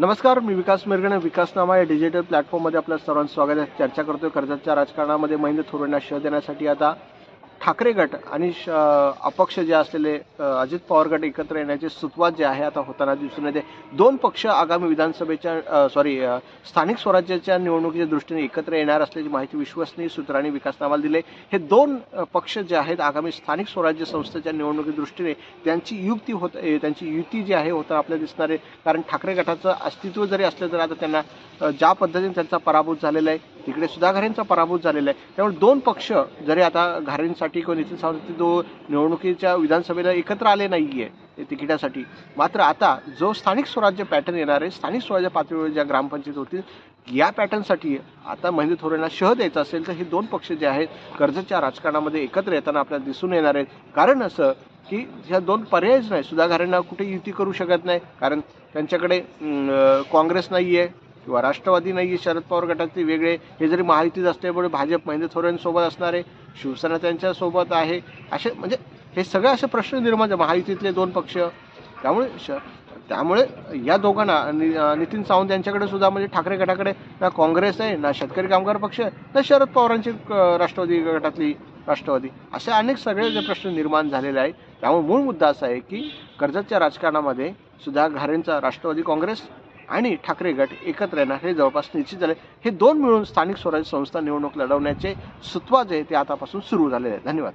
नमस्कार मी विकास मिरगणे विकासनामा या डिजिटल प्लॅटफॉर्ममध्ये आपल्या सर्वांचं स्वागत आहे. चर्चा करतोय कर्जाच्या राजकारणामध्ये महेंद्र थोरांना शह देण्यासाठी आता. ठाकरे गट आणि श- अपक्ष जे असलेले अजित पवार गट एकत्र येण्याचे सुरुवात जे आहे आता होताना दिसून येते. दोन पक्ष आगामी विधानसभेच्या सॉरी स्थानिक स्वराज्याच्या निवडणुकीच्या दृष्टीने एकत्र येणार असल्याची माहिती विश्वसनीय सूत्रांनी विकासनामाला दिले. हे दोन पक्ष जे आहेत आगामी स्थानिक स्वराज्य संस्थेच्या निवडणुकी दृष्टीने त्यांची युक्ती होत त्यांची युती जी आहे होता आपल्याला दिसणार आहे. कारण ठाकरे गटाचं अस्तित्व जरी असलं तरी आता त्यांना ज्या पद्धतीने त्यांचा पराभूत झालेला आहे तिकडे सुद्धा घरेंचा पराभूत झालेला आहे. त्यामुळे दोन पक्ष जरी आता घारेंसाठी किंवा नितीन सावंतसाठी दो निवडणुकीच्या विधानसभेला एकत्र आले नाही आहे तिकिटासाठी. मात्र आता जो स्थानिक स्वराज्य पॅटर्न येणार आहे स्थानिक स्वराज्य पातळीवर ज्या ग्रामपंचायत होतील या पॅटर्नसाठी आता महेंद्र थोरेंना शह द्यायचा असेल तर हे दोन पक्ष जे आहेत कर्जच्या राजकारणामध्ये एकत्र येताना आपल्याला दिसून येणार आहेत. कारण असं की ह्या दोन पर्यायच नाही सुधाघरांना कुठे युती करू शकत नाही. कारण त्यांच्याकडे काँग्रेस नाही आहे किंवा राष्ट्रवादी नाही आहे शरद पवार गटाचे वेगळे हे जरी महायुतीत असल्यामुळे भाजप महेंद्र थोरांसोबत असणार आहे शिवसेना त्यांच्यासोबत आहे. असे म्हणजे हे सगळे असे प्रश्न निर्माण झाले. महायुतीतले दोन पक्ष. त्यामुळे श त्यामुळे या दोघांना नि- नितीन सावंत यांच्याकडे सुद्धा म्हणजे ठाकरे गटाकडे ना काँग्रेस आहे ना शेतकरी कामगार पक्ष आहे ना शरद पवारांची राष्ट्रवादी गटातली राष्ट्रवादी. असे अनेक सगळे जे प्रश्न निर्माण झालेले आहेत. त्यामुळे मूळ मुद्दा असा आहे की कर्जतच्या राजकारणामध्ये सुद्धा घारेंचा राष्ट्रवादी काँग्रेस आणि ठाकरे गट एकत्र येणार हे जवळपास निश्चित झाले. हे दोन मिळून स्थानिक स्वराज्य संस्था निवडणूक लढवण्याचे सुत्वा जे आहे ते आतापासून सुरू झालेले आहे धन्यवाद.